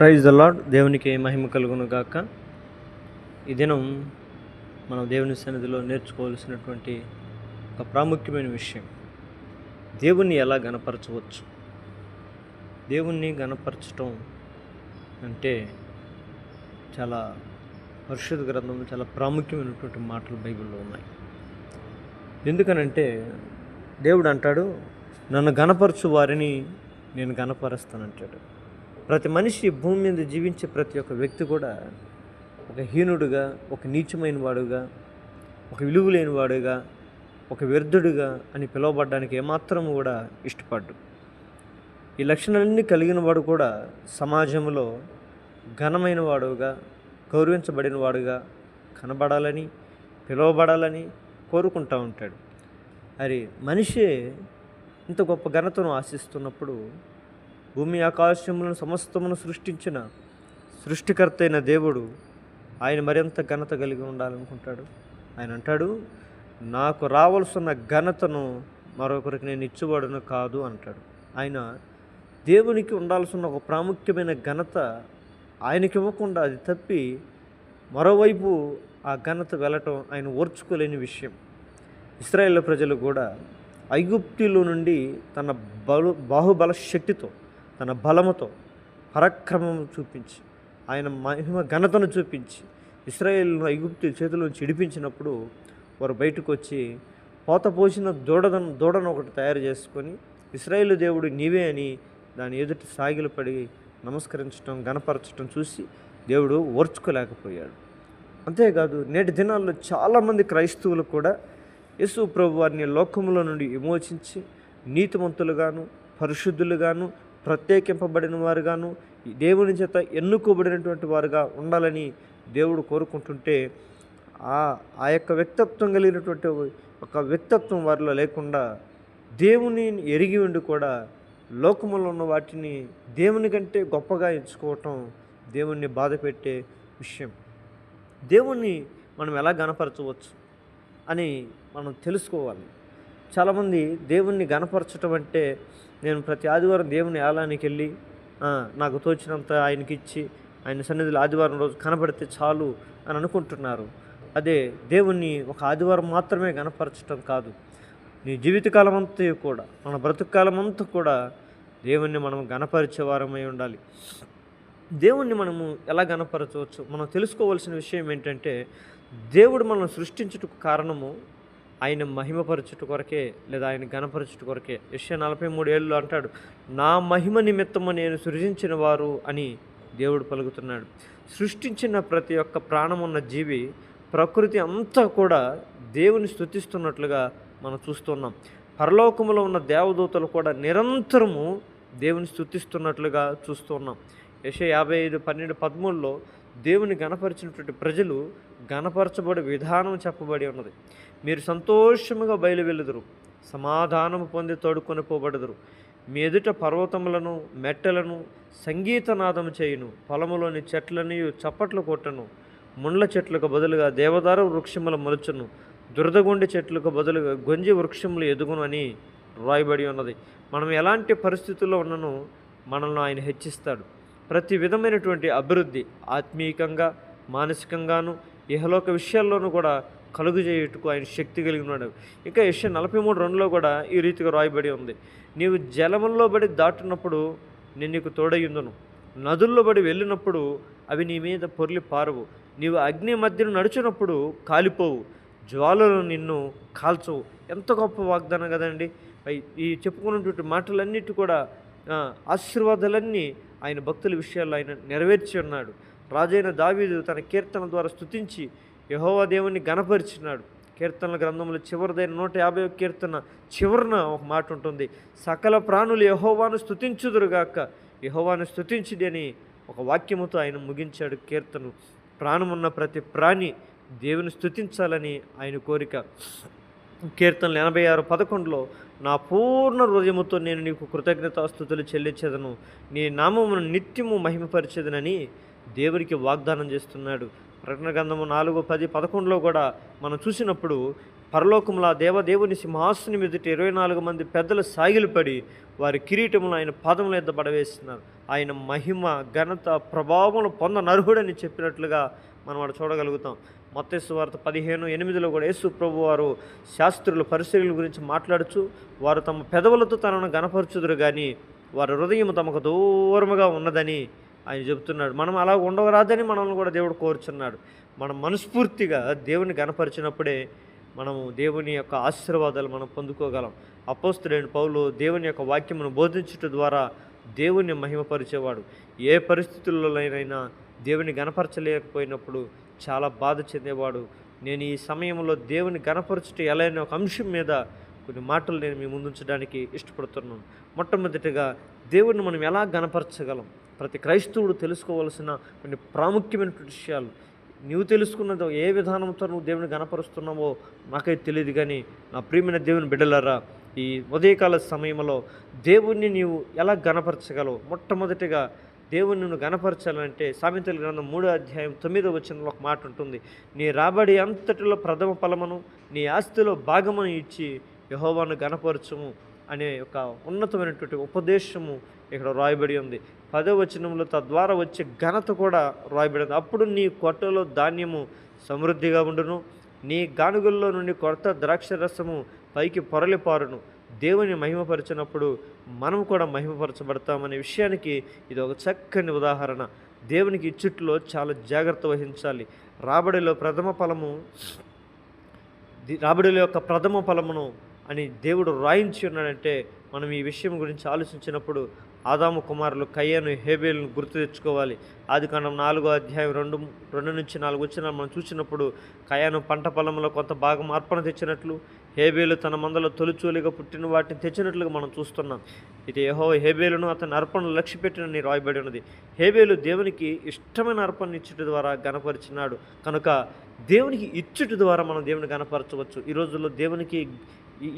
Praise the lord దేవునికి మహిమ కలుగును గాక. ఈ దినం మనం దేవుని సన్నిధిలో నేర్చుకోవాల్సినటువంటి ఒక ప్రాముఖ్యమైన విషయం. దేవుణ్ణి ఎలా గనపరచవచ్చు దేవుణ్ణి గనపరచటం అంటే చాలా పరిశుద్ధ గ్రంథంలో చాలా ప్రాముఖ్యమైనటువంటి మాటలు బైబిల్లో ఉన్నాయి. ఎందుకనంటే దేవుడు అంటాడు నన్ను గనపరచు వారిని నేను గనపరుస్తానంటాడు ప్రతి మనిషి భూమి మీద జీవించే ప్రతి ఒక్క వ్యక్తి కూడా ఒక హీనుడుగా ఒక నీచమైన వాడుగా ఒక విలువ లేని వాడుగా ఒక వ్యర్థుడుగా అని పిలువబడడానికి ఏమాత్రం కూడా ఇష్టపడ్డు. ఈ లక్షణాలన్నీ కలిగిన వాడు కూడా సమాజంలో ఘనమైన వాడుగా గౌరవించబడిన వాడుగా కనబడాలని పిలువబడాలని కోరుకుంటూ ఉంటాడు. మరి మనిషే ఇంత గొప్ప ఘనతను ఆశిస్తున్నప్పుడు భూమి ఆకాశములను సమస్తమును సృష్టించిన సృష్టికర్త అయిన దేవుడు ఆయన మరింత ఘనత కలిగి ఉండాలనుకుంటాడు. ఆయన అంటాడు నాకు రావాల్సిన ఘనతను మరొకరికి నేను ఇచ్చేవాడును కాదు అంటాడు. ఆయన దేవునికి ఉండాల్సిన ఒక ప్రాముఖ్యమైన ఘనత ఆయనకి ఇవ్వకుండా అది తప్పి మరోవైపు ఆ ఘనత వెళ్ళటం ఆయన ఓర్చుకోలేని విషయం. ఇస్రాయేల్ ప్రజలు కూడా ఐగుప్తిలో నుండి తన బలు బాహుబల శక్తితో తన బలముతో పరాక్రమం చూపించి ఆయన మహిమ ఘనతను చూపించి ఇస్రాయేల్ను ఐగుప్తు చేతిలో నుంచి ఇడిపించినప్పుడు వారు బయటకు వచ్చి పోత పోసిన దూడదను దూడను ఒకటి తయారు చేసుకొని ఇస్రాయేల్ దేవుడు నీవే అని దాని ఎదుటి సాగిలపడి నమస్కరించడం గణపరచడం చూసి దేవుడు ఓర్చుకోలేకపోయాడు. అంతేకాదు నేటి దినాల్లో చాలామంది క్రైస్తవులు కూడా యేసు ప్రభు వారిని లోకములో నుండి విమోచించి నీతిమంతులుగాను పరిశుద్ధులుగాను ప్రత్యేకింపబడిన వారుగాను ఈ దేవుని చేత ఎన్నుకోబడినటువంటి వారుగా ఉండాలని దేవుడు కోరుకుంటుంటే ఆ ఆ యొక్క వ్యక్తత్వం కలిగినటువంటి ఒక వ్యక్తిత్వం వారిలో లేకుండా దేవుని ఎరిగి ఉండి కూడా లోకములో ఉన్న వాటిని దేవుని కంటే గొప్పగా ఎంచుకోవటం దేవుణ్ణి బాధ పెట్టే విషయం. దేవుణ్ణి మనం ఎలా గనపరచవచ్చు అని మనం తెలుసుకోవాలి. చాలామంది దేవుణ్ణి గణపరచటం అంటే నేను ప్రతి ఆదివారం దేవుని ఆలయానికి వెళ్ళి నాకు తోచినంత ఆయనకి ఇచ్చి ఆయన సన్నిధిలో ఆదివారం రోజు కనబడితే చాలు అని అనుకుంటున్నారు. అదే దేవుణ్ణి ఒక ఆదివారం మాత్రమే గణపరచటం కాదు. నీ జీవితకాలం అంతా కూడా మన బ్రతుకాలం అంతా కూడా దేవుణ్ణి మనం గనపరిచే వారమై ఉండాలి. దేవుణ్ణి మనము ఎలా గణపరచవచ్చు? మనం తెలుసుకోవాల్సిన విషయం ఏంటంటే దేవుడు మనం సృష్టించుటకు కారణము ఆయన మహిమపరచుట కొరకే లేదా ఆయన గణపరచుట కొరకే. యశ్య నలభై మూడు ఏళ్ళు అంటాడు నా మహిమ నిమిత్తము నేను సృజించిన వారు అని దేవుడు పలుకుతున్నాడు. సృష్టించిన ప్రతి ఒక్క ప్రాణమున్న జీవి ప్రకృతి అంతా కూడా దేవుని స్థుతిస్తున్నట్లుగా మనం చూస్తున్నాం. పరలోకములో ఉన్న దేవదూతలు కూడా నిరంతరము దేవుని స్థుతిస్తున్నట్లుగా చూస్తున్నాం. యశ యాభై ఐదు పన్నెండు పదమూడులో దేవుని గణపరిచినటువంటి ప్రజలు గణపరచబడి విధానం చెప్పబడి ఉన్నది. మీరు సంతోషముగా బయలువెళ్ళుదురు సమాధానము పొంది తోడుకొని పోబడదురు. మీ ఎదుట పర్వతములను మెట్టలను సంగీతనాదం చేయును. పొలములోని చెట్లని చప్పట్లు కొట్టను. ముండ్ల చెట్లకు బదులుగా దేవదారు వృక్షముల మలుచును. దురదగొండి చెట్లకు బదులుగా గొంజి వృక్షములు ఎదుగును అని రాయబడి ఉన్నది. మనం ఎలాంటి పరిస్థితుల్లో ఉన్నను మనల్ని ఆయన హెచ్చిస్తాడు. ప్రతి విధమైనటువంటి అభివృద్ధి ఆత్మీయంగా మానసికంగాను ఇహలోక విషయాల్లోనూ కూడా కలుగు చేయుటకు ఆయన శక్తి కలిగి ఉన్నాడు. ఇంకా యశ నలభై మూడు రెండులో కూడా ఈ రీతిగా రాయబడి ఉంది. నీవు జలముల్లో బడి దాటినప్పుడు నేను నీకు తోడయ్యుందును. నదుల్లో బడి వెళ్ళినప్పుడు అవి నీ మీద పొర్లి పారవు. నీవు అగ్ని మధ్యను నడిచినప్పుడు కాలిపోవు. జ్వాలలు నిన్ను కాల్చవు. ఎంత గొప్ప వాగ్దానం కదండి. ఈ- చెప్పుకున్నటువంటి మాటలన్నిటి కూడా ఆశీర్వాదాలన్నీ ఆయన భక్తుల విషయాల్లో ఆయన నెరవేర్చి ఉన్నాడు. రాజైన దావీదు తన కీర్తన ద్వారా స్థుతించి యహోవా దేవుని గణపరిచినాడు కీర్తనల గ్రంథంలో చివరిదైన నూట యాభై కీర్తన చివరన ఒక మాట ఉంటుంది. సకల ప్రాణులు యహోవాను స్థుతించుదురుగాక యహోవాను స్తుతించుడి అని ఒక వాక్యముతో ఆయన ముగించాడు కీర్తను. ప్రాణమున్న ప్రతి ప్రాణి దేవుని స్థుతించాలని ఆయన కోరిక. కీర్తనలు ఎనభై ఆరు పదకొండులో నా పూర్ణ హృదయముతో నేను నీకు కృతజ్ఞతాస్థుతులు చెల్లించేదను. నీ నామమును నిత్యము మహిమపరిచేదనని దేవునికి వాగ్దానం చేస్తున్నాడు. ప్రకటన గ్రంథము నాలుగు పది పదకొండులో కూడా మనం చూసినప్పుడు పరలోకంలో దేవదేవుని సింహాసుని మీదట ఇరవై నాలుగు మంది పెద్దలు సాగిలిపడి వారి కిరీటములు ఆయన పాదముల ఎద్ద పడవేస్తున్నారు. ఆయన మహిమ ఘనత ప్రభావం పొంద నర్హుడని చెప్పినట్లుగా మనం అక్కడ చూడగలుగుతాం. మత్తేసు వార్త పదిహేను ఎనిమిదిలో కూడా యేసు ప్రభు వారు శాస్త్రులు పరిశీలన గురించి మాట్లాడుచు వారు తమ పెదవులతో తనను గనపరచుదురు కానీ వారి హృదయం తమకు దూరముగా ఉన్నదని ఆయన చెబుతున్నాడు మనం అలా ఉండరాదని మనల్ని కూడా దేవుడు కోరుచున్నాడు. మనం మనస్ఫూర్తిగా దేవుని గనపరిచినప్పుడే మనము దేవుని యొక్క ఆశీర్వాదాలు మనం పొందుకోగలం. అపోస్తుడైన పౌలు దేవుని యొక్క వాక్యమును బోధించుట ద్వారా దేవుని మహిమపరిచేవాడు. ఏ పరిస్థితుల్లోనైనా దేవుని గనపరచలేకపోయినప్పుడు చాలా బాధ చెందేవాడు. నేను ఈ సమయంలో దేవుని గనపరచుట ఎలా అనే ఒక అంశం మీద కొన్ని మాటలు నేను మీ ముందుంచడానికి ఇష్టపడుతున్నాను. మొట్టమొదటిగా దేవుడిని మనం ఎలా గనపరచగలం ప్రతి క్రైస్తవుడు తెలుసుకోవాల్సిన కొన్ని ప్రాముఖ్యమైనటువంటి విషయాలు. నీవు తెలుసుకున్నది ఏ విధానంతో నువ్వు దేవుని గనపరుస్తున్నావో నాకైతే తెలియదు కానీ నా ప్రియమైన దేవుని బిడ్డలారా ఈ ఉదయకాల సమయంలో దేవుణ్ణి నీవు ఎలా గనపరచగలవు మొట్టమొదటిగా దేవుని నువ్వు గనపరచాలంటే సామెతల గ్రంథం మూడో అధ్యాయం తొమ్మిదో వచ్చిన ఒక మాట ఉంటుంది. నీ రాబడి అంతటిలో ప్రథమ ఫలమును నీ ఆస్తిలో భాగమును ఇచ్చి యహోవాను గనపరచము అనే ఒక ఉన్నతమైనటువంటి ఉపదేశము ఇక్కడ రాయబడి ఉంది. పదో వచనంలో తద్వారా వచ్చే ఘనత కూడా రాయబడి ఉంది. అప్పుడు నీ కొట్టలో ధాన్యము సమృద్ధిగా ఉండును. నీ గానుగుల్లో నుండి కొత్త ద్రాక్ష రసము పైకి పొరలిపారును. దేవుని మహిమపరిచినప్పుడు మనం కూడా మహిమపరచబడతామనే విషయానికి ఇది ఒక చక్కని ఉదాహరణ. దేవునికి ఇచ్చుట్లో చాలా జాగ్రత్త వహించాలి. రాబడిలో ప్రథమ ఫలము రాబడిలో యొక్క ప్రథమ ఫలమును అని దేవుడు రాయించి ఉన్నాడంటే మనం ఈ విషయం గురించి ఆలోచించినప్పుడు ఆదాము కుమారులు కయ్యను హేబేలను గుర్తు తెచ్చుకోవాలి. ఆది కాండం నాలుగో అధ్యాయం రెండు రెండు నుంచి నాలుగు వచ్చిన మనం చూసినప్పుడు కయ్యను పంట పొలంలో కొంత భాగం అర్పణ తెచ్చినట్లు హేబేలు తన మందలో తొలిచూలిగా పుట్టిన వాటిని తెచ్చినట్లుగా మనం చూస్తున్నాం. ఇది యహో హేబేలును అతని అర్పణలు లక్ష్యపెట్టినని రాయబడి ఉన్నది. హేబేలు దేవునికి ఇష్టమైన అర్పణ ఇచ్చుట ద్వారా గనపరిచినాడు కనుక దేవునికి ఇచ్చుట ద్వారా మనం దేవుని గనపరచవచ్చు ఈ రోజుల్లో దేవునికి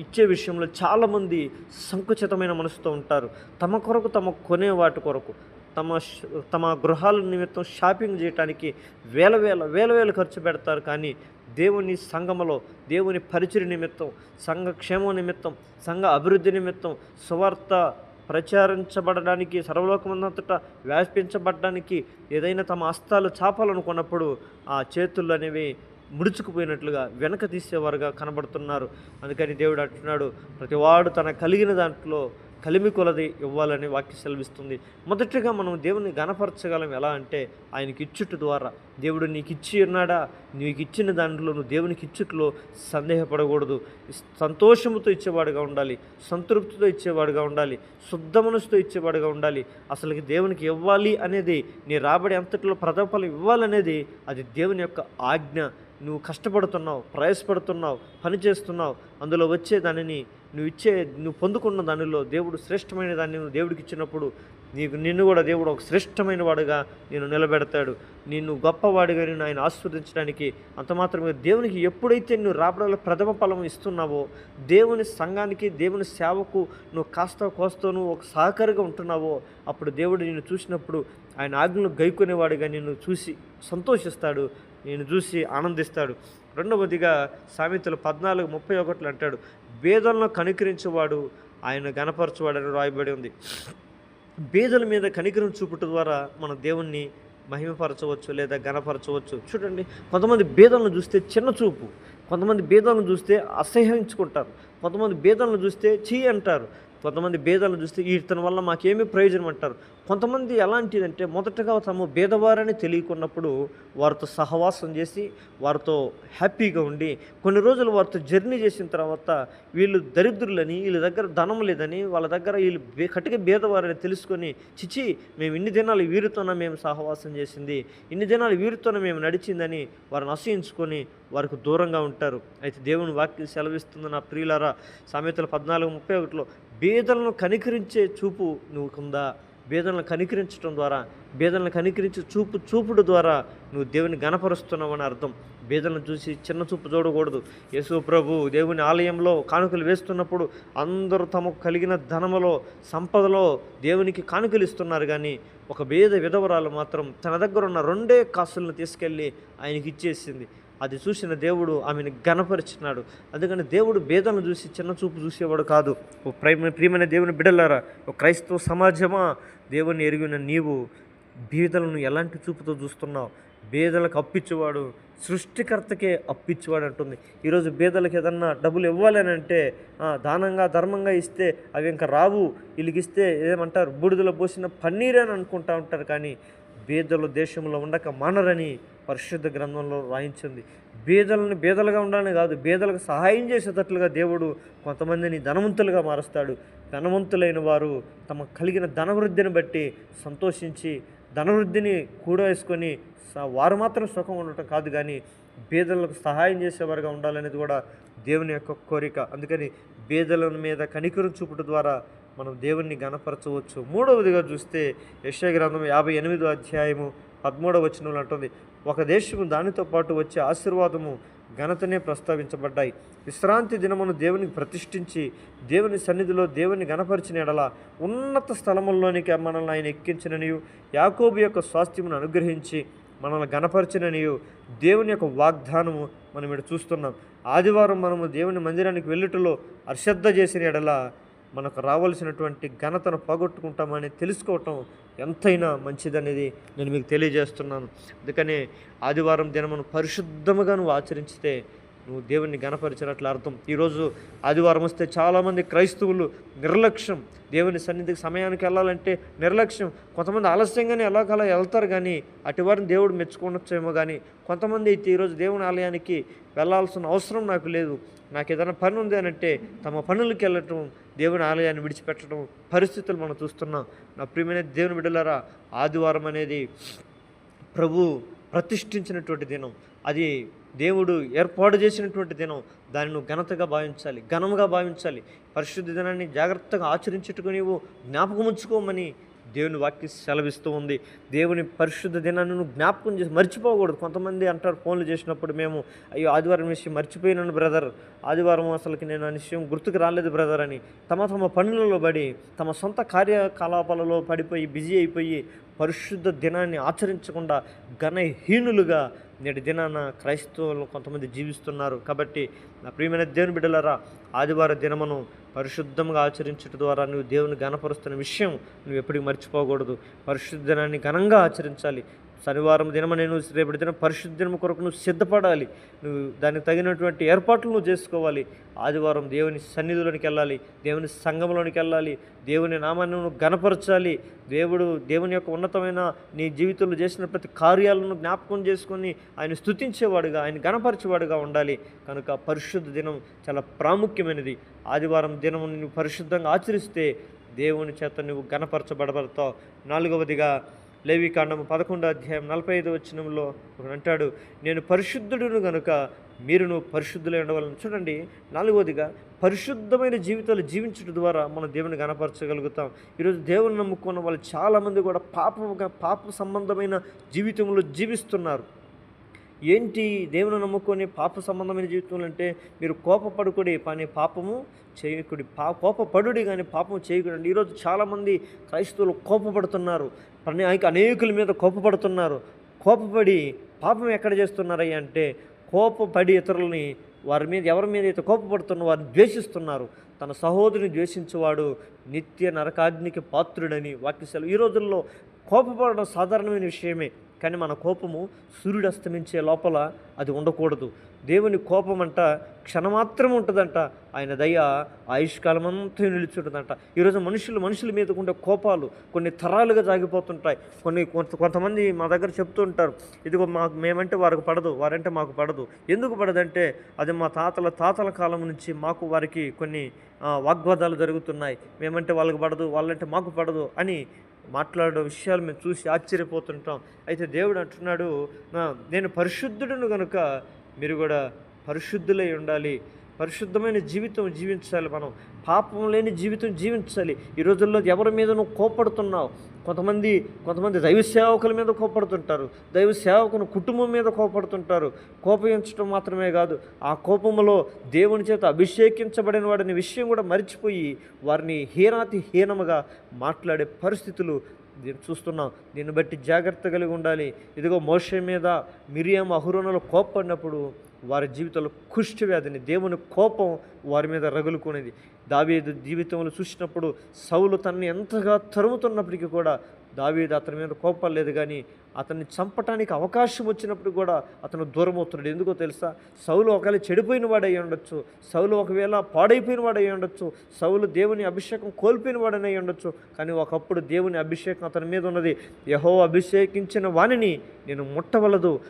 ఇచ్చే విషయంలో చాలామంది సంకుచితమైన మనసుతో ఉంటారు. తమ కొరకు తమ కొనే వాటి కొరకు. తమ తమ గృహాల నిమిత్తం షాపింగ్ చేయడానికి వేల వేల వేల వేలు ఖర్చు పెడతారు. కానీ దేవుని సంఘములో దేవుని పరిచయ నిమిత్తం సంఘ క్షేమం నిమిత్తం సంఘ అభివృద్ధి నిమిత్తం సువార్త ప్రచారించబడడానికి సర్వలోకమంతట వ్యాపించబడడానికి ఏదైనా తమ హస్తాలు చాపాలనుకున్నప్పుడు ఆ చేతులు అనేవి ముడుచుకుపోయినట్లుగా వెనక తీసేవారుగా కనబడుతున్నారు. అందుకని దేవుడు అంటున్నాడు ప్రతివాడు తన కలిగిన దాంట్లో కలిమి కొలది ఇవ్వాలని వాక్య సెలవిస్తుంది. మొదటిగా మనం దేవుని గణపరచగలం ఎలా అంటే ఆయనకి ఇచ్చుట ద్వారా. దేవుడు నీకు ఇచ్చి ఉన్నాడా? నీకు ఇచ్చిన దాంట్లో నువ్వు దేవునికి ఇచ్చుట్లో సందేహపడకూడదు. సంతోషముతో ఇచ్చేవాడుగా ఉండాలి. సంతృప్తితో ఇచ్చేవాడుగా ఉండాలి. శుద్ధ మనసుతో ఇచ్చేవాడుగా ఉండాలి. అసలుకి దేవునికి ఇవ్వాలి అనేది నీ రాబడి అంతట్లో ప్రథమఫలం ఇవ్వాలనేది అది దేవుని యొక్క ఆజ్ఞ. నువ్వు కష్టపడుతున్నావు ప్రయాసపడుతున్నావు పని చేస్తున్నావు. అందులో వచ్చే దానిని నువ్వు ఇచ్చే నువ్వు పొందుకున్న దానిలో దేవుడు శ్రేష్టమైన దాన్ని నువ్వు దేవుడికి ఇచ్చినప్పుడు నీకు నిన్ను కూడా దేవుడు ఒక శ్రేష్టమైన వాడుగా నేను నిలబెడతాడు. నిన్ను గొప్పవాడిగా నేను ఆయన ఆస్వాదించడానికి అంత మాత్రమే దేవునికి ఎప్పుడైతే నువ్వు రాబడాల ప్రథమ ఫలం ఇస్తున్నావో దేవుని సంఘానికి దేవుని సేవకు నువ్వు కాస్త కోస్తూ ఒక సహకారిగా ఉంటున్నావో అప్పుడు దేవుడు నిన్ను చూసినప్పుడు ఆయన ఆజ్ఞలు గైకొనేవాడిగా నిన్ను చూసి సంతోషిస్తాడు నేను చూసి ఆనందిస్తాడు. రెండవదిగా సామెతలు పద్నాలుగు ముప్పై ఒకటిలో అంటాడు బేదలను కనికరించేవాడు ఆయన గనపరచువాడని రాయబడి ఉంది. బేదల మీద కనికరం చూపుట ద్వారా మన దేవుణ్ణి మహిమపరచవచ్చు లేదా గనపరచవచ్చు చూడండి కొంతమంది బేదలను చూస్తే చిన్న చూపు కొంతమంది బేదలను చూస్తే అసహ్యించుకుంటారు కొంతమంది బేదలను చూస్తే చీ అంటారు కొంతమంది భేదాలను చూస్తే ఇతని వల్ల మాకేమీ ప్రయోజనం అంటారు. కొంతమంది ఎలాంటిదంటే మొదటగా తాము భేదవారని తెలియకున్నప్పుడు వారితో సహవాసం చేసి వారితో హ్యాపీగా ఉండి కొన్ని రోజులు వారితో జర్నీ చేసిన తర్వాత వీళ్ళు దరిద్రులని వీళ్ళ దగ్గర ధనం లేదని వాళ్ళ దగ్గర వీళ్ళు కట్టిగా కటిక భేదవారని తెలుసుకొని చిచి మేము ఇన్ని దినాలు వీరితోనే మేము సహవాసం చేసింది ఇన్ని దినాలు వీరితోనే మేము నడిచిందని వారిని అసహించుకొని వారికి దూరంగా ఉంటారు. అయితే దేవుని వాక్యం సెలవిస్తుంది నా ప్రియులారా సామెతలు పద్నాలుగు ముప్పై ఒకటిలో బేదలను కనికరించే చూపు నువ్వుకుందా బేదలను కనికరించడం ద్వారా బేదలను కనికరించి చూపు చూపుడు ద్వారా నువ్వు దేవుని గణపరుస్తున్నావు అని అర్థం. బీదలను చూసి చిన్న చూపు చూడకూడదు. యేసు ప్రభు దేవుని ఆలయంలో కానుకలు వేస్తున్నప్పుడు అందరూ తమకు కలిగిన ధనములో సంపదలో దేవునికి కానుకలు ఇస్తున్నారు కానీ ఒక బేద విధవరాలు మాత్రం తన దగ్గర ఉన్న రెండే కాసులను తీసుకెళ్ళి ఆయనకి ఇచ్చేసింది. అది చూసిన దేవుడు ఆమెను గణపరిచినాడు అందుకని దేవుడు భేదాలను చూసి చిన్న చూపు చూసేవాడు కాదు. ఓ ప్రేమ ప్రియమైన దేవుని బిడలారా ఓ క్రైస్తవ సమాజమా? దేవుని ఎరిగిన నీవు బీదలను ఎలాంటి చూపుతో చూస్తున్నావు? బీదలకు అప్పిచ్చేవాడు సృష్టికర్తకే అప్పిచ్చేవాడు అంటుంది. ఈరోజు బీదలకు ఏదన్నా డబ్బులు ఇవ్వాలని అంటే దానంగా ధర్మంగా ఇస్తే అవి ఇంకా రావు. వీళ్ళకి ఇస్తే ఏమంటారు? బూడిదలో పోసిన పన్నీరే అని అనుకుంటా ఉంటారు. కానీ బేదలు దేశంలో ఉండక మానరని పరిశుద్ధ గ్రంథంలో రాయించింది. బీదలను బీదలుగా ఉండాలని కాదు బీదలకు సహాయం చేసేటట్లుగా దేవుడు కొంతమందిని ధనవంతులుగా మారుస్తాడు. ధనవంతులైన వారు తమ కలిగిన ధనవృద్ధిని బట్టి సంతోషించి ధనవృద్ధిని కూడవేసుకొని స- వారు మాత్రం సుఖం ఉండటం కాదు కానీ బీదలకు సహాయం చేసేవారుగా ఉండాలనేది కూడా దేవుని యొక్క కోరిక. అందుకని బీదల మీద కనికరం చూపుట ద్వారా మనం దేవుణ్ణి గణపరచవచ్చు మూడవదిగా చూస్తే యశ్వ గ్రంథం యాభై ఎనిమిదో అధ్యాయము పదమూడవ వచనంలో అంటుంది ఒక దేశము దానితో పాటు వచ్చే ఆశీర్వాదము ఘనతనే ప్రస్తావించబడ్డాయి. విశ్రాంతి దినమును దేవునికి ప్రతిష్ఠించి దేవుని సన్నిధిలో దేవుని గణపరిచిన ఎడల ఉన్నత స్థలముల్లోనికి మనల్ని ఆయన ఎక్కించిననియు. యాకోబు యొక్క స్వాస్థ్యమును అనుగ్రహించి మనల్ని గణపరిచిననియు దేవుని యొక్క వాగ్దానము మనం ఇక్కడ చూస్తున్నాం. ఆదివారం మనము దేవుని మందిరానికి వెళ్ళుటలో అశ్రద్ధ చేసిన ఎడల మనకు రావాల్సినటువంటి ఘనతను పోగొట్టుకుంటామని తెలుసుకోవటం ఎంతైనా మంచిదనేది నేను మీకు తెలియజేస్తున్నాను. అందుకనే ఆదివారం దినమును పరిశుద్ధముగా నువ్వు ఆచరించితే నువ్వు దేవుణ్ణి గణపరిచినట్లు అర్థం. ఈరోజు ఆదివారం వస్తే చాలామంది క్రైస్తవులు నిర్లక్ష్యం. దేవుని సన్నిధికి సమయానికి వెళ్ళాలంటే నిర్లక్ష్యం. కొంతమంది ఆలస్యంగానే ఎలాగలా వెళ్తారు కానీ అటువారిని దేవుడు మెచ్చుకోవచ్చేమో కానీ కొంతమంది అయితే ఈరోజు దేవుని ఆలయానికి వెళ్ళాల్సిన అవసరం నాకు లేదు. నాకు ఏదైనా పని ఉంది అంటే తమ పనులకు వెళ్ళటం దేవుని ఆలయాన్ని విడిచిపెట్టడం పరిస్థితులు మనం చూస్తున్నాం. నా ప్రియమైన దేవుని బిడ్డలారా ఆదివారం అనేది ప్రభు ప్రతిష్ఠించినటువంటి దినం. అది దేవుడు ఏర్పాటు చేసినటువంటి దినం దాన్ని నువ్వు ఘనతగా భావించాలి ఘనంగా భావించాలి. పరిశుద్ధ దినాన్ని జాగ్రత్తగా ఆచరించుటకు నీవు జ్ఞాపకం ఉంచుకోమని దేవుని వాక్యం సెలవిస్తూ ఉంది. దేవుని పరిశుద్ధ దినాన్ని నువ్వు జ్ఞాపకం చేసి మర్చిపోకూడదు. కొంతమంది అంటారు ఫోన్లు చేసినప్పుడు మేము అయ్యో ఆదివారం విషయం మర్చిపోయినాను బ్రదర్. ఆదివారం అసలుకి నేను ఆ విషయం గుర్తుకు రాలేదు బ్రదర్ అని తమ తమ పనులలో పడి తమ సొంత కార్యకలాపాలలో పడిపోయి బిజీ అయిపోయి పరిశుద్ధ దినాన్ని ఆచరించకుండా ఘనహీనులుగా నేటి దినాన క్రైస్తవులు కొంతమంది జీవిస్తున్నారు. కాబట్టి నా ప్రియమైన దేవుని బిడ్డలారా ఆదివారం దినమును పరిశుద్ధంగా ఆచరించడం ద్వారా నువ్వు దేవుని గణపరుస్తున్న విషయం నువ్వు ఎప్పటికీ మర్చిపోకూడదు. పరిశుద్ధ దినాన్ని ఘనంగా ఆచరించాలి. శనివారం దినమ నేను రేపటి దినం పరిశుద్ధ దినం కొరకు నువ్వు సిద్ధపడాలి. నువ్వు దానికి తగినటువంటి ఏర్పాట్లు నువ్వు చేసుకోవాలి. ఆదివారం దేవుని సన్నిధిలోనికి వెళ్ళాలి. దేవుని సంఘంలోనికి వెళ్ళాలి. దేవుని నామాన్ని నువ్వు గణపరచాలి దేవుడు దేవుని యొక్క ఉన్నతమైన నీ జీవితంలో చేసిన ప్రతి కార్యాలను జ్ఞాపకం చేసుకొని ఆయన స్తుతించేవాడుగా ఆయన గణపరచేవాడుగా ఉండాలి. కనుక పరిశుద్ధ దినం చాలా ప్రాముఖ్యమైనది. ఆదివారం దినం నువ్వు పరిశుద్ధంగా ఆచరిస్తే దేవుని చేత నువ్వు గణపరచబడబడతావు నాలుగవదిగా లేవికాండము పదకొండో అధ్యాయం నలభై ఐదు వచ్చినంలో అంటాడు నేను పరిశుద్ధుడును గనుక మీరును పరిశుద్ధులై ఉండవాలని. చూడండి నాలుగవదిగా పరిశుద్ధమైన జీవితాలు జీవించడం ద్వారా మనం దేవుని గనపరచగలుగుతాం. ఈరోజు దేవుని నమ్ముకున్న వాళ్ళు చాలామంది కూడా పాపముగా పాప సంబంధమైన జీవితంలో జీవిస్తున్నారు. ఏంటి దేవుని నమ్ముకొని పాప సంబంధమైన జీవితంలో అంటే మీరు కోపపడుకునే పని పాపము చేయకుడి పా కోపపడుడి కానీ పాపం చేయకూడదు ఈరోజు చాలామంది క్రైస్తవులు కోపపడుతున్నారు. అనేక అనేకుల మీద కోపపడుతున్నారు. కోపపడి పాపం ఎక్కడ చేస్తున్నారయ్యా అంటే కోపపడి ఇతరులని వారి మీద ఎవరి మీద అయితే కోపపడుతున్న వారిని ద్వేషిస్తున్నారు. తన సహోదరుని ద్వేషించేవాడు నిత్య నరకాగ్నికి పాత్రుడని వాక్య సెలవు ఈ రోజుల్లో కోపపడడం సాధారణమైన విషయమే కానీ మన కోపము సూర్యుడు అస్తమించే లోపల అది ఉండకూడదు. దేవుని కోపం అంట క్షణమాత్రం ఉంటుందంట. ఆయన దయ ఆయుష్కాలం అంతా నిలుచుంటుందంట. ఈరోజు మనుషులు మనుషుల మీద ఉండే కోపాలు కొన్ని తరాలుగా జాగిపోతుంటాయి. కొన్ని కొంత కొంతమంది మా దగ్గర చెప్తూ ఉంటారు ఇదిగో మాకు మేమంటే వారికి పడదు వారంటే మాకు పడదు. ఎందుకు పడదంటే అది మా తాతల తాతల కాలం నుంచి మాకు వారికి కొన్ని వాగ్వాదాలు జరుగుతున్నాయి. మేమంటే వాళ్ళకి పడదు వాళ్ళంటే మాకు పడదు అని మాట్లాడే విషయాలు మేము చూసి ఆశ్చర్యపోతుంటాం. అయితే దేవుడు అంటున్నాడు నేను పరిశుద్ధుడును కనుక మీరు కూడా పరిశుద్ధులై ఉండాలి. పరిశుద్ధమైన జీవితం జీవించాలి మనం. పాపం లేని జీవితం జీవించాలి. ఈ రోజుల్లో ఎవరి మీద నువ్వు కోపడుతున్నావు? కొంతమంది కొంతమంది దైవ సేవకుల మీద కోపడుతుంటారు. దైవ సేవకుని కుటుంబం మీద కోపడుతుంటారు. కోపగించడం మాత్రమే కాదు ఆ కోపములో దేవుని చేత అభిషేకించబడిన వాడిని విషయం కూడా మర్చిపోయి వారిని హీనాతి హీనముగా మాట్లాడే పరిస్థితులు దీన్ని చూస్తున్నాం. దీన్ని బట్టి జాగ్రత్త కలిగి ఉండాలి. ఇదిగో మోషే మీద మిరియం అహురణలు కోప్పడినప్పుడు వారి జీవితంలో కుష్టి వ్యాధిని దేవుని కోపం వారి మీద రగులుకునేది. దావీదు జీవితంలో చూసినప్పుడు సౌలు తనని ఎంతగా తరుముతున్నప్పటికీ కూడా దావీదు అతని మీద కోపం లేదు కానీ అతన్ని చంపటానికి అవకాశం వచ్చినప్పుడు కూడా అతను దూరం అవుతున్నాడు ఎందుకో తెలుసా? సౌలు ఒకవేళ చెడిపోయిన వాడై ఉండొచ్చు సౌలు ఒకవేళ పాడైపోయిన వాడై ఉండొచ్చు సౌలు దేవుని అభిషేకం కోల్పోయిన వాడని ఉండొచ్చు కానీ ఒకప్పుడు దేవుని అభిషేకం అతని మీద ఉన్నది. యహో అభిషేకించిన వాణిని నేను ముట్టవలదు.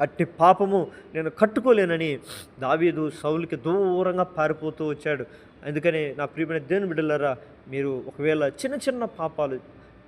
అట్టి పాపము నేను కట్టుకోలేనని దావీదు సౌలుకి దూరంగా పారిపోతూ వచ్చాడు. అందుకని నా ప్రియమైన దేవుని బిడ్డలరా మీరు ఒకవేళ చిన్న చిన్న పాపాలు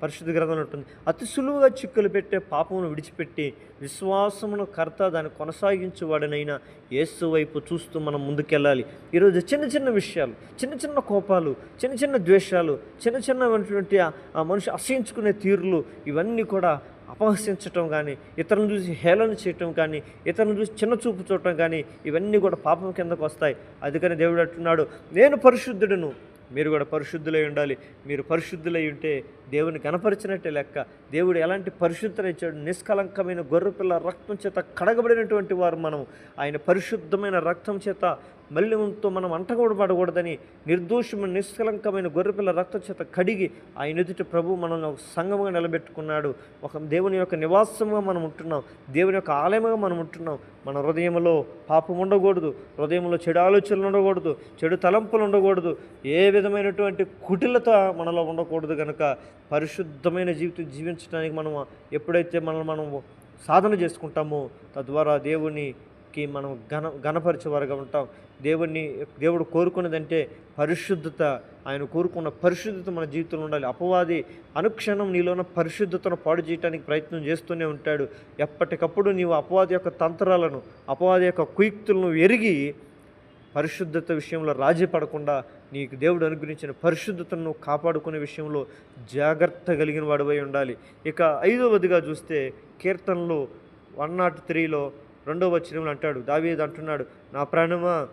పరిశుద్ధ గ్రంథంలో ఉంటుంది అతి సులువుగా చిక్కులు పెట్టే పాపమును విడిచిపెట్టి విశ్వాసమును కర్త దాన్ని కొనసాగించేవాడనైనా యేసు వైపు చూస్తూ మనం ముందుకెళ్ళాలి. ఈరోజు చిన్న చిన్న విషయాలు చిన్న చిన్న కోపాలు చిన్న చిన్న ద్వేషాలు చిన్న చిన్నటువంటి ఆ మనిషి అసహించుకునే తీరులు ఇవన్నీ కూడా అపహసించటం కానీ ఇతరులను చూసి హేళన చేయటం కానీ ఇతరులను చూసి చిన్న చూపు చూడటం కానీ ఇవన్నీ కూడా పాపం కిందకు వస్తాయి. అందుకని దేవుడు అంటున్నాడు నేను పరిశుద్ధుడును. మీరు కూడా పరిశుద్ధులై ఉండాలి. మీరు పరిశుద్ధులై ఉంటే దేవుని కనపరిచినట్టే లెక్క. దేవుడు ఎలాంటి పరిశుద్ధత ఇచ్చాడు నిష్కలంకమైన గొర్రెపిల్ల రక్తం చేత కడగబడినటువంటి వారు మనం ఆయన పరిశుద్ధమైన రక్తం చేత మల్లెంతో మనం అంటకూడబడకూడదని నిర్దోషమైన నిష్కలంకమైన గొర్రెపిల్ల రక్త చేత కడిగి ఆయన ఎదుటి ప్రభు మనల్ని ఒక సంఘముగా నిలబెట్టుకున్నాడు. ఒక దేవుని యొక్క నివాసముగా మనం ఉంటున్నాం. దేవుని యొక్క ఆలయముగా మనం ఉంటున్నాం. మన హృదయంలో పాపం ఉండకూడదు. హృదయంలో చెడు ఆలోచనలు ఉండకూడదు. చెడు తలంపులు ఉండకూడదు. ఏ విధమైనటువంటి కుటిలత మనలో ఉండకూడదు కనుక పరిశుద్ధమైన జీవితం జీవించడానికి మనం ఎప్పుడైతే మనల్ని మనం సాధన చేసుకుంటామో తద్వారా దేవుని దేవునికి మనం ఘన ఘనపరిచేవారుగా ఉంటాం. దేవుణ్ణి దేవుడు కోరుకున్నదంటే పరిశుద్ధత. ఆయన కోరుకున్న పరిశుద్ధత మన జీవితంలో ఉండాలి. అపవాది అనుక్షణం నీలోన పరిశుద్ధతను పాడు చేయడానికి ప్రయత్నం చేస్తూనే ఉంటాడు. ఎప్పటికప్పుడు నీవు అపవాది యొక్క తంత్రాలను అపవాది యొక్క కుయుక్తులను ఎరిగి పరిశుద్ధత విషయంలో రాజీ పడకుండా నీకు దేవుడు అనుగ్రహించిన పరిశుద్ధతను కాపాడుకునే విషయంలో జాగ్రత్త కలిగిన వాడివై ఉండాలి. ఇక ఐదవదిగా చూస్తే కీర్తనలు వన్ నాట్ త్రీలో రెండవ వచనంలో అంటాడు దావీద్ అంటున్నాడు నా ప్రాణమా?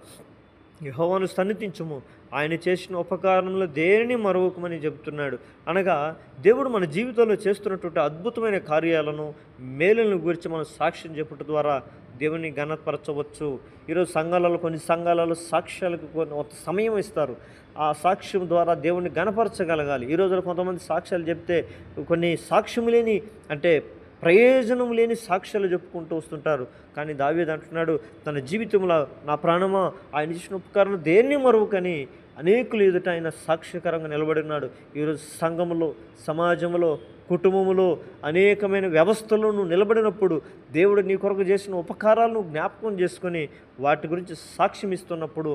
యహోవాను సన్నిధించము. ఆయన చేసిన ఉపకారంలో దేనిని మరవకమని చెబుతున్నాడు. అనగా దేవుడు మన జీవితంలో చేస్తున్నటువంటి అద్భుతమైన కార్యాలను మేలులను గురించి మనం సాక్ష్యం చెప్పడం ద్వారా దేవుని ఘనపరచవచ్చు. ఈరోజు సంఘాలలో కొన్ని సంఘాలలో సాక్ష్యాలకు కొన్ని ఒక సమయం ఇస్తారు. ఆ సాక్ష్యం ద్వారా దేవుని గణపరచగలగాలి ఈ రోజున కొంతమంది సాక్ష్యాలు చెప్తే కొన్ని సాక్ష్యం లేని అంటే ప్రయోజనం లేని సాక్ష్యాలు చెప్పుకుంటూ వస్తుంటారు. కానీ దావేది అంటున్నాడు తన జీవితంలో నా ప్రాణమా? ఆయన చేసిన ఉపకారం దేన్ని మరవకని? అనేకులు ఎదుట ఆయన సాక్ష్యకరంగా నిలబడి ఉన్నాడు. ఈరోజు సంఘంలో సమాజంలో కుటుంబంలో అనేకమైన వ్యవస్థలో నువ్వు నిలబడినప్పుడు దేవుడు నీ కొరకు చేసిన ఉపకారాలను జ్ఞాపకం చేసుకొని వాటి గురించి సాక్ష్యం ఇస్తున్నప్పుడు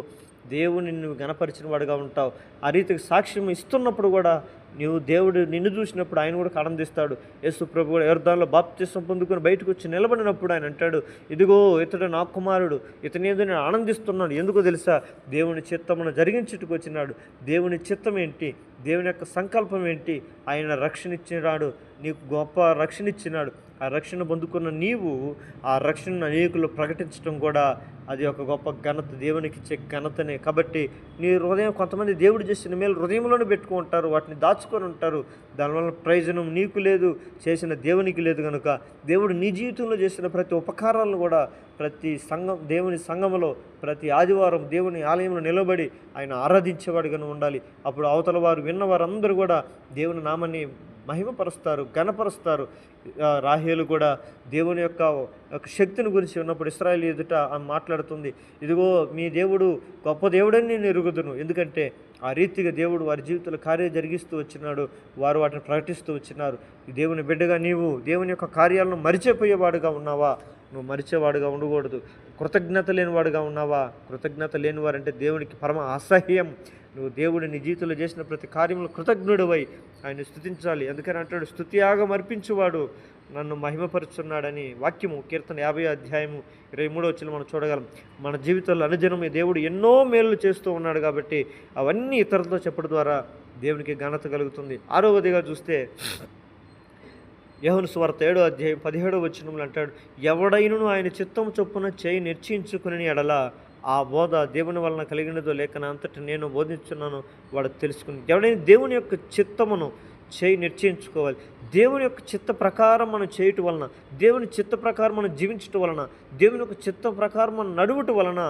దేవుని నువ్వు గణపరిచిన వాడుగా ఉంటావు. ఆ రీతికి సాక్ష్యం ఇస్తున్నప్పుడు కూడా నీవు దేవుడు నిన్ను చూసినప్పుడు ఆయన కూడా ఆనందిస్తాడు యేసు ప్రభు కూడా ఎర్దాల్లో బాప్తిసం పొందుకొని బయటకు వచ్చి నిలబడినప్పుడు ఆయన అంటాడు ఇదిగో ఇతడు నా కుమారుడు ఇతని ఏదో నేను ఆనందిస్తున్నాను. ఎందుకో తెలుసా? దేవుని చిత్తమును జరిగించుటకు వచ్చినాడు. దేవుని చిత్తం ఏంటి? దేవుని యొక్క సంకల్పం ఏంటి? ఆయన రక్షణ ఇచ్చినాడు. నీకు గొప్ప రక్షణ ఇచ్చినాడు. ఆ రక్షణ పొందుకున్న నీవు ఆ రక్షణను అనేకులు ప్రకటించడం కూడా అది ఒక గొప్ప ఘనత దేవునికి ఇచ్చే ఘనతనే. కాబట్టి నీ హృదయం కొంతమంది దేవుడు చేసిన మేలు హృదయంలోనే పెట్టుకుంటారు వాటిని దాచుకొని ఉంటారు. దానివల్ల ప్రయోజనం నీకు లేదు చేసిన దేవునికి లేదు కనుక దేవుడు నీ జీవితంలో చేసిన ప్రతి ఉపకారాలను కూడా ప్రతి సంఘం దేవుని సంఘములో ప్రతి ఆదివారం దేవుని ఆలయంలో నిలబడి ఆయన ఆరాధించేవాడిగా ఉండాలి. అప్పుడు అవతల వారు విన్న వారందరూ కూడా దేవుని నామాన్ని మహిమపరుస్తారు ఘనపరుస్తారు. రాహేలు కూడా దేవుని యొక్క శక్తిని గురించి ఉన్నప్పుడు ఇస్రాయల్ ఎదుట మాట్లాడుతుంది ఇదిగో మీ దేవుడు గొప్ప దేవుడని నేను ఎరుగుదును. ఎందుకంటే ఆ రీతిగా దేవుడు వారి జీవితంలో కార్యం జరిగిస్తూ వచ్చినాడు వారు వాటిని ప్రకటిస్తూ వచ్చినారు. దేవుని బిడ్డగా నీవు దేవుని యొక్క కార్యాలను మరిచిపోయేవాడుగా ఉన్నావా? నువ్వు మరిచేవాడుగా ఉండకూడదు. కృతజ్ఞత లేనివాడుగా ఉన్నావా? కృతజ్ఞత లేనివారంటే దేవునికి పరమ అసహ్యం. నువ్వు దేవుడు నీ జీవితంలో చేసిన ప్రతి కార్యంలో కృతజ్ఞుడివై ఆయన స్థుతించాలి అందుకని అంటాడు స్థుతియాగం అర్పించేవాడు నన్ను మహిమపరుచున్నాడని వాక్యము కీర్తన యాభై అధ్యాయము ఇరవై మూడో వచ్చిన మనం చూడగలం. మన జీవితంలో అనుజనమే దేవుడు ఎన్నో మేలు చేస్తూ ఉన్నాడు కాబట్టి అవన్నీ ఇతరులతో చెప్పడం ద్వారా దేవునికి ఘనత కలుగుతుంది. ఆరవదిగా చూస్తే యహోను స్వార్త ఏడో అధ్యాయం పదిహేడో వచ్చినములు అంటాడు ఎవడైనను ఆయన చిత్తం చొప్పున చేయి నిర్చయించుకుని ఎడల ఆ బోధ దేవుని వలన కలిగినదో లేక నా అంతటి నేను బోధించున్నాను వాడు తెలుసుకుని. ఎవడైనా దేవుని యొక్క చిత్తమును చేయి నిర్చయించుకోవాలి. దేవుని యొక్క చిత్త ప్రకారం మనం చేయటం వలన దేవుని చిత్త ప్రకారం మనం జీవించటం వలన దేవుని యొక్క చిత్త ప్రకారం మనం నడువటం వలన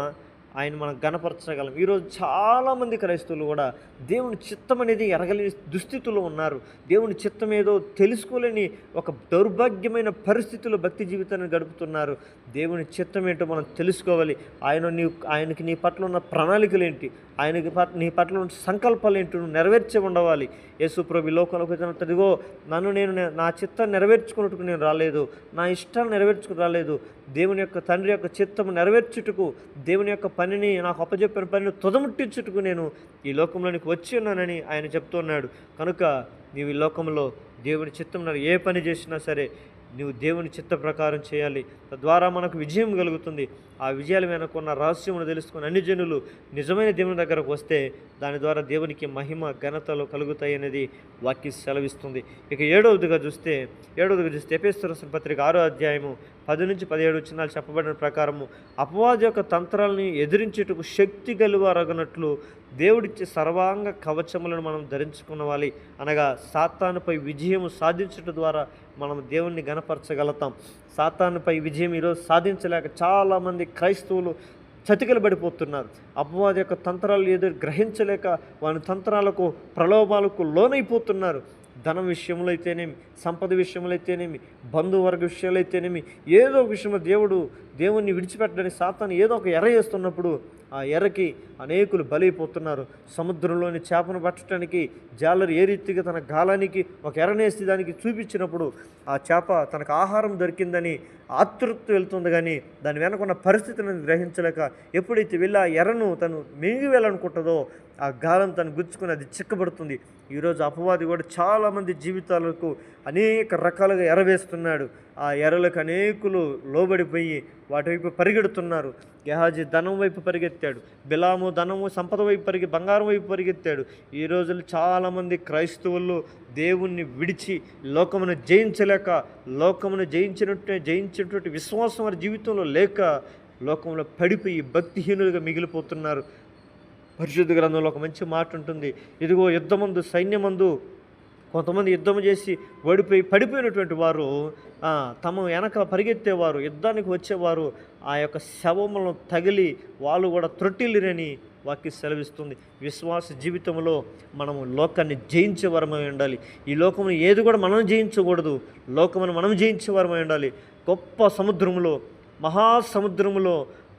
ఆయన మనం గణపరచగలం. ఈరోజు చాలామంది క్రైస్తవులు కూడా దేవుని చిత్తం అనేది ఎరగలేని దుస్థితిలో ఉన్నారు. దేవుని చిత్తం ఏదో తెలుసుకోలేని ఒక దౌర్భాగ్యమైన పరిస్థితుల్లో భక్తి జీవితాన్ని గడుపుతున్నారు. దేవుని చిత్తం ఏంటో మనం తెలుసుకోవాలి. ఆయన నీ ఆయనకి నీ పట్ల ఉన్న ప్రణాళికలు ఏంటి? ఆయనకి పట్ల నీ పట్ల ఉన్న సంకల్పాలు ఏంటి? నువ్వు నెరవేర్చి ఉండవాలి యేసు ప్రభు లోకంలోకి వచ్చినట్టుగో నన్ను నేను నా చిత్తాన్ని నెరవేర్చుకున్నట్టుకు నేను రాలేదు. నా ఇష్టాన్ని నెరవేర్చుకుని రాలేదు. దేవుని యొక్క తండ్రి యొక్క చిత్తము నెరవేర్చుటకు దేవుని యొక్క పనిని నాకు అప్పచెప్పిన పనిని తుదముట్టించుటకు నేను ఈ లోకంలోనికి వచ్చి ఉన్నానని ఆయన చెప్తున్నాడు. కనుక నీవు ఈ లోకంలో దేవుని చిత్తం నన్ను ఏ పని చేసినా సరే నువ్వు దేవుని చిత్త ప్రకారం చేయాలి. తద్వారా మనకు విజయం కలుగుతుంది. ఆ విజయాల వెనుకున్న రహస్యమును తెలుసుకుని అన్ని జనులు నిజమైన దేవుని దగ్గరకు వస్తే దాని ద్వారా దేవునికి మహిమ ఘనతలు కలుగుతాయి అనేది వాక్యం సెలవిస్తుంది. ఇక ఏడవదిగా చూస్తే ఏడవదిగా చూస్తే ఎపేశ్వర పత్రిక ఆరో అధ్యాయము పది నుంచి పదిహేడు చిన్నాలు చెప్పబడిన ప్రకారము అపవాది యొక్క తంత్రాలని ఎదిరించేటకు శక్తి గలువారగనట్లు దేవుడిచ్చే సర్వాంగ కవచములను మనం ధరించుకునవాలి అనగా సాతానుపై విజయం సాధించడం ద్వారా మనం దేవుణ్ణి గనపరచగలుగుతాం సాతానుపై విజయం ఈరోజు సాధించలేక చాలామంది క్రైస్తవులు చతికిల పడిపోతున్నారు. అపవాది యొక్క తంత్రాలు ఎదురు గ్రహించలేక వాని తంత్రాలకు ప్రలోభాలకు లోనైపోతున్నారు. ధనం విషయంలో అయితేనేమి సంపద విషయంలో అయితేనేమి బంధువర్గ విషయాలు అయితేనేమి ఏదో విషయంలో దేవుడు దేవుణ్ణి విడిచిపెట్టడానికి సాతాను ఏదో ఒక ఎర వేస్తున్నప్పుడు ఆ ఎరకి అనేకులు బలైపోతున్నారు. సముద్రంలోని చేపను పట్టడానికి జాలరు ఏ రీతిగా తన గాలానికి ఒక ఎరనేసి దానికి చూపించినప్పుడు ఆ చేప తనకు ఆహారం దొరికిందని ఆతృప్తి వెళ్తుంది కానీ దాని వెనకున్న పరిస్థితిని గ్రహించలేక ఎప్పుడైతే వెళ్ళి ఆ ఎర్రను తను మింగి వెళ్ళనుకుంటుందో ఆ గాలం తను గుచ్చుకుని అది చిక్కబడుతుంది. ఈరోజు అపవాది కూడా చాలామంది జీవితాలకు అనేక రకాలుగా ఎరవేస్తున్నాడు ఆ ఎరలకు అనేకులు లోబడిపోయి వాటి వైపు పరిగెడుతున్నారు. గెహాజీ ధనం వైపు పరిగెత్తాడు. బిలాము ధనము సంపద వైపు పరిగె బంగారం వైపు పరిగెత్తాడు. ఈ రోజులు చాలామంది క్రైస్తవులు దేవుణ్ణి విడిచి లోకమును జయించలేక లోకమును జయించినట్టు జయించినటువంటి విశ్వాసం వారి జీవితంలో లేక లోకంలో పడిపోయి భక్తిహీనులుగా మిగిలిపోతున్నారు. పరిశుద్ధ గ్రంథంలో ఒక మంచి మాట ఉంటుంది. ఇదిగో యుద్ధమందు సైన్యమందు కొంతమంది యుద్ధం చేసి ఓడిపోయి పడిపోయినటువంటి వారు తమ వెనక పరిగెత్తేవారు యుద్ధానికి వచ్చేవారు ఆ యొక్క శవములను తగిలి వాళ్ళు కూడా త్రొట్టిల్లిరని వాక్య సెలవిస్తుంది. విశ్వాస జీవితంలో మనము లోకాన్ని జయించే వరమై ఉండాలి. ఈ లోకమును ఏది కూడా మనం జయించకూడదు. లోకమును మనం జయించే వరమై ఉండాలి. గొప్ప సముద్రములో మహాసముద్రములో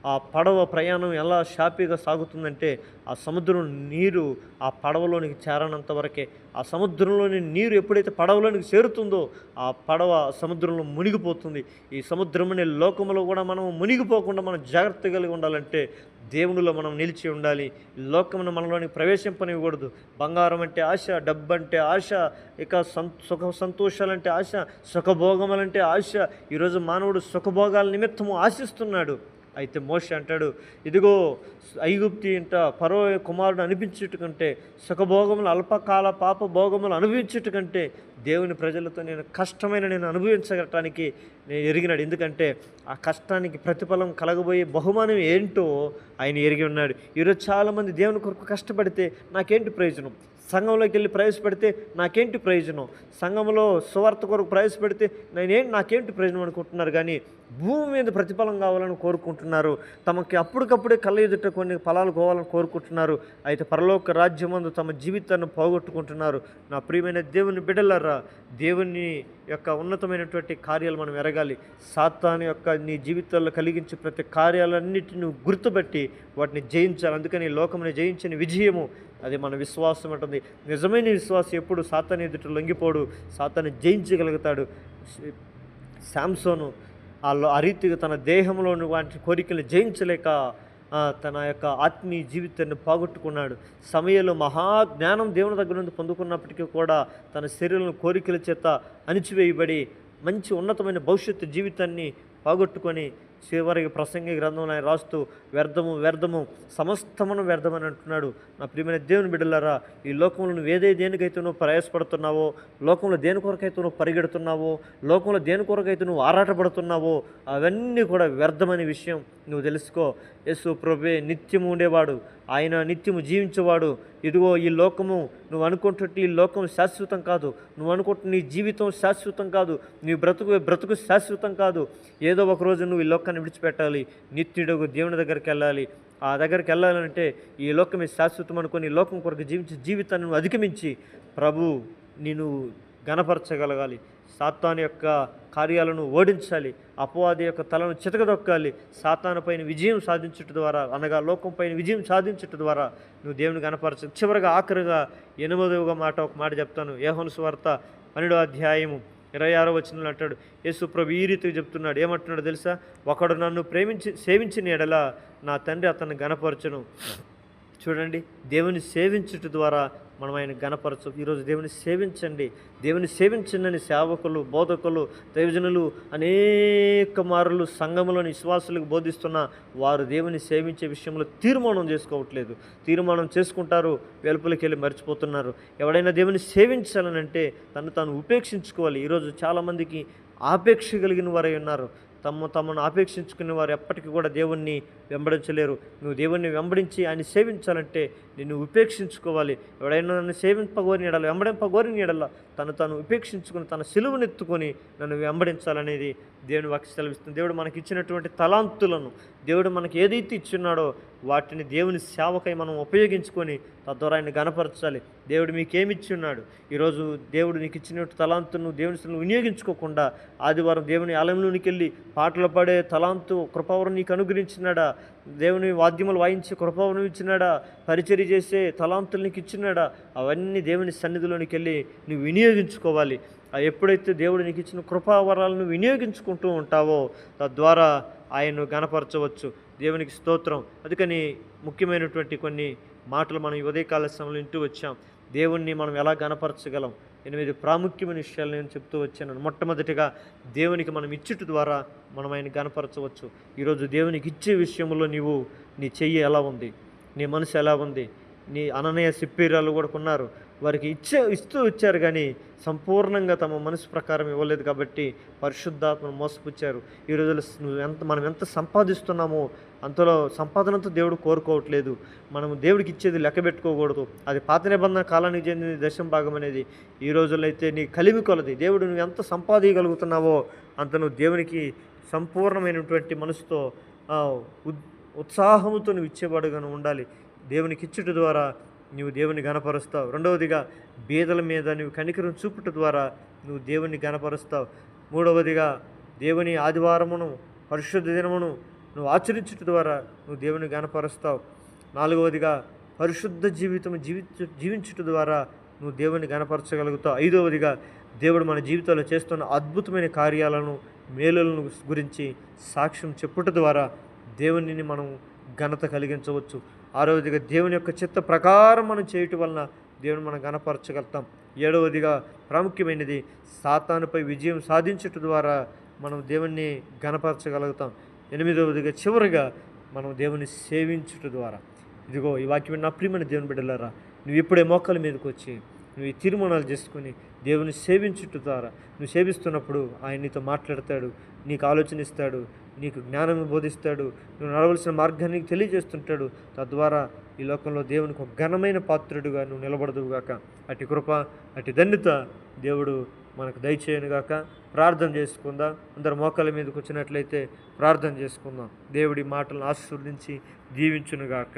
ఆ పడవ ప్రయాణం ఎలా షాపీగా సాగుతుందంటే ఆ సముద్రం నీరు ఆ పడవలోనికి చేరనంత వరకే ఆ సముద్రంలోని నీరు ఎప్పుడైతే పడవలోనికి చేరుతుందో ఆ పడవ సముద్రంలో మునిగిపోతుంది. ఈ సముద్రం అనే లోకంలో కూడా మనం మునిగిపోకుండా మనం జాగ్రత్త కలిగి ఉండాలంటే దేవునిలో మనం నిలిచి ఉండాలి. లోకమును మనలోనికి ప్రవేశింపనివ్వకూడదు. బంగారం అంటే ఆశ డబ్బు అంటే ఆశ ఇక సం సుఖ సంతోషాలంటే ఆశ సుఖభోగములంటే ఆశ. ఈరోజు మానవుడు సుఖభోగాల నిమిత్తము ఆశిస్తున్నాడు. అయితే మోషి అంటాడు ఇదిగో ఐగుప్తి ఇంట పరో కుమారుడు అనిపించుట కంటే సుఖభోగములు అల్పకాల పాప భోగములు అనుభవించుట కంటే దేవుని ప్రజలతో నేను కష్టమైన నేను అనుభవించగటానికి నేను ఎరిగినాడు. ఎందుకంటే ఆ కష్టానికి ప్రతిఫలం కలగబోయే బహుమానం ఏంటో ఆయన ఎరిగి ఉన్నాడు. ఈరోజు చాలామంది దేవుని కొరకు కష్టపడితే నాకేంటి ప్రయోజనం? సంఘంలోకి వెళ్ళి ప్రవేశపెడితే నాకేంటి ప్రయోజనం? సంఘంలో సువార్త కొరకు ప్రవేశపెడితే నేనేం నాకేంటి ప్రయోజనం అనుకుంటున్నారు? కానీ భూమి మీద ప్రతిఫలం కావాలని కోరుకుంటున్నారు. తమకి అప్పటికప్పుడే కళ్ళ ఎదుట కొన్ని ఫలాలు కోవాలని కోరుకుంటున్నారు. అయితే పరలోక రాజ్యమందు తమ జీవితాన్ని పోగొట్టుకుంటున్నారు. నా ప్రియమైన దేవుని బిడలరా దేవుని యొక్క ఉన్నతమైనటువంటి కార్యాలు మనం ఎరగాలి. సాతాను యొక్క నీ జీవితాల్లో కలిగించే ప్రతి కార్యాలన్నిటిని గుర్తుపెట్టి వాటిని జయించాలి. అందుకని ఈ లోకముని జయించిన విజయము అది మన విశ్వాసం ఉంటుంది నిజమైన విశ్వాసం ఎప్పుడు సాతాను ఎదుట లొంగిపోడు సాతాన్ని జయించగలుగుతాడు. శాంసోను ఆ ఆ రీతిగా తన దేహంలోని వాటి కోరికలు జయించలేక తన యొక్క ఆత్మీయ జీవితాన్ని పోగొట్టుకున్నాడు. సమయంలో మహాజ్ఞానం దేవుని దగ్గర నుండి పొందుకున్నప్పటికీ కూడా తన శరీరం కోరికల చేత అణిచివేయబడి మంచి ఉన్నతమైన భవిష్యత్తు జీవితాన్ని పోగొట్టుకొని చివరికి ప్రసంగి గ్రంథంలో ఆయన రాస్తూ వ్యర్థము వ్యర్థము సమస్తమును వ్యర్థమని అంటున్నాడు. నా ప్రియమైన దేవుని బిడ్డలారా ఈ లోకంలో నువ్వు ఏదే దేనికైతే నువ్వు ప్రయాసపడుతున్నావో లోకంలో దేని కొరకైతే నువ్వు పరిగెడుతున్నావో లోకంలో దేని కొరకైతే నువ్వు ఆరాటపడుతున్నావో అవన్నీ కూడా వ్యర్థమనే విషయం నువ్వు తెలుసుకో. యేసు ప్రభే నిత్యము ఉండేవాడు. ఆయన నిత్యము జీవించేవాడు. ఇదిగో ఈ లోకము నువ్వు అనుకుంటుంటే ఈ లోకం శాశ్వతం కాదు. నువ్వు అనుకుంటున్న నీ జీవితం శాశ్వతం కాదు. నీ బ్రతుకు బ్రతుకు శాశ్వతం కాదు. ఏదో ఒక రోజు నువ్వు ఈ లోకాన్ని విడిచిపెట్టాలి నిత్యుడు దేవుని దగ్గరికి వెళ్ళాలి. ఆ దగ్గరికి వెళ్ళాలంటే ఈ లోకమే శాశ్వతం అనుకొని లోకం కొరకు జీవించి జీవితాన్ని నువ్వు అధిగమించి ప్రభు నేను గణపరచగలగాలి సాతాను యొక్క కార్యాలను ఓడించాలి. అపవాది యొక్క తలను చితకదొక్కాలి. సాతాను పైన విజయం సాధించుట ద్వారా అనగా లోకం పైన విజయం సాధించుట ద్వారా నువ్వు దేవుని గణపరచ చివరిగా ఆఖరిగా ఎనిమిదవ మాట ఒక మాట చెప్తాను. ఏహోను స్వార్త పన్నెండో అధ్యాయము. ఇరవై ఆరో వచనంలో అంటాడు యేసు ప్రభు ఈ రీతికి చెప్తున్నాడు ఏమంటున్నాడు తెలుసా? ఒకడు నన్ను ప్రేమించి సేవించిన ఎడల నా తండ్రి అతన్ని గణపరచను చూడండి దేవుని సేవించుట ద్వారా మనం ఆయన గణపరచు ఈరోజు దేవుని సేవించండి. దేవుని సేవించండి సేవకులు బోధకులు దైవజనులు అనేక మారులు సంఘములను విశ్వాసులకు బోధిస్తున్న వారు దేవుని సేవించే విషయంలో తీర్మానం చేసుకోవట్లేదు. తీర్మానం చేసుకుంటారు వెలుపలికి వెళ్ళి మర్చిపోతున్నారు. ఎవడైనా దేవుని సేవించాలని అంటే తను తాను ఉపేక్షించుకోవాలి. ఈరోజు చాలామందికి ఆపేక్ష కలిగిన వారై ఉన్నారు. తమ తమను ఆపేక్షించుకునే వారు ఎప్పటికీ కూడా దేవుణ్ణి వెంబడించలేరు. నువ్వు దేవుణ్ణి వెంబడించి ఆయన సేవించాలంటే నిన్ను ఉపేక్షించుకోవాలి. ఎవడైనా నన్ను సేవింపగోరిని ఎడల వెంబడింపగోరిని ఎడల తను తను ఉపేక్షించుకుని తన సిలువనెత్తుకొని నన్ను వెంబడించాలనేది దేవుని వాక్య సెలవిస్తుంది. దేవుడు మనకి ఇచ్చినటువంటి తలాంతులను దేవుడు మనకి ఏదైతే ఇచ్చున్నాడో వాటిని దేవుని సేవకై మనం ఉపయోగించుకొని తద్వారా ఆయన గనపరచాలి దేవుడు మీకేమిచ్చి ఉన్నాడు? ఈరోజు దేవుడు నీకు ఇచ్చిన తలాంతును దేవుని వినియోగించుకోకుండా ఆదివారం దేవుని ఆలయంలోనికి వెళ్ళి పాటలు పాడే తలాంతు కృపావరం నీకు అనుగ్రహించినాడా? దేవుని వాద్యములు వాయించి కృపావరం ఇచ్చినాడా? పరిచర్య చేసే తలాంతులు నీకు ఇచ్చినాడా? అవన్నీ దేవుని సన్నిధిలోనికి వెళ్ళి నువ్వు వినియోగించుకోవాలి. ఎప్పుడైతే దేవుడు నీకు ఇచ్చిన కృపావరాలను వినియోగించుకుంటూ ఉంటావో తద్వారా ఆయన్ను గణపరచవచ్చు. దేవునికి స్తోత్రం. అందుకని ముఖ్యమైనటువంటి కొన్ని మాటలు మనం ఉదయకాల సమయంలో వింటూ వచ్చాం. దేవుణ్ణి మనం ఎలా గణపరచగలం? ఎనిమిది ప్రాముఖ్యమైన విషయాలు నేను చెప్తూ వచ్చాను. మొట్టమొదటిగా దేవునికి మనం ఇచ్చుట ద్వారా మనం ఆయన గనపరచవచ్చు. ఈరోజు దేవునికి ఇచ్చే విషయంలో నీవు నీ చెయ్యి ఎలా ఉంది? నీ మనసు ఎలా ఉంది? నీ అననయ సిప్పీరాలు కూడా కొన్నారు. వారికి ఇచ్చే ఇస్తూ వచ్చారు కానీ సంపూర్ణంగా తమ మనసు ప్రకారం ఇవ్వలేదు కాబట్టి పరిశుద్ధాత్మను మోసపుచ్చారు. ఈ రోజుల్లో నువ్వు ఎంత మనం ఎంత సంపాదిస్తున్నామో అంతలో సంపాదనతో దేవుడు కోరుకోవట్లేదు. మనం దేవుడికి ఇచ్చేది లెక్క పెట్టుకోకూడదు. అది పాత నిబంధన కాలానికి చెందిన దశం భాగం అనేది. ఈ రోజుల్లో అయితే నీ కలిమి కొలది. దేవుడు నువ్వు ఎంత సంపాదించగలుగుతున్నావో అంత నువ్వు దేవునికి సంపూర్ణమైనటువంటి మనసుతో ఆ, ఉత్సాహముతో నువ్వు ఇచ్చేవాడుగా ఉండాలి. దేవునికి ఇచ్చుట ద్వారా నువ్వు దేవుని గణపరుస్తావు రెండవదిగా బీదల మీద నువ్వు కనికరం చూపుట ద్వారా నువ్వు దేవుని గణపరుస్తావు మూడవదిగా దేవుని ఆదివారమును పరిశుద్ధ దినమును నువ్వు ఆచరించుట ద్వారా నువ్వు దేవుని గణపరుస్తావు నాలుగవదిగా పరిశుద్ధ జీవితం జీవించు జీవించుట ద్వారా నువ్వు దేవుని గణపరచగలుగుతావు ఐదవదిగా దేవుడు మన జీవితంలో చేస్తున్న అద్భుతమైన కార్యాలను మేలులను గురించి సాక్ష్యం చెప్పుట ద్వారా దేవునిని మనం ఘనత కలిగించవచ్చు. ఆరవదిగా దేవుని యొక్క చిత్త ప్రకారం మనం చేయటం వలన దేవుని మనం గణపరచగలుగుతాం. ఏడవదిగా ప్రాముఖ్యమైనది సాతానుపై విజయం సాధించుట ద్వారా మనం దేవుణ్ణి గణపరచగలుగుతాం. ఎనిమిదవదిగా చివరిగా మనం దేవుని సేవించుట ద్వారా. ఇదిగో ఈ వాక్యం నా ప్రియమైన దేవుని బిడ్డలారా నువ్వు ఇప్పుడే మోకాల మీదకి వచ్చి నువ్వు ఈ తీర్మానాలు చేసుకుని దేవుని సేవించుట ద్వారా నువ్వు సేవిస్తున్నప్పుడు ఆయన నీతో మాట్లాడతాడు నీకు ఆలోచన ఇస్తాడు నీకు జ్ఞానం బోధిస్తాడు. నువ్వు నడవలసిన మార్గాన్ని తెలియజేస్తుంటాడు. తద్వారా ఈ లోకంలో దేవునికి ఒక ఘనమైన పాత్రుడుగా నువ్వు నిలబడదువుగాక అటు కృప అటు దండిత దేవుడు మనకు దయచేయనుగాక ప్రార్థన చేసుకుందాం. అందరు మోకాల మీదకి వచ్చినట్లయితే ప్రార్థన చేసుకుందాం. దేవుడి మాటలను ఆశీర్వదించి దీవించునుగాక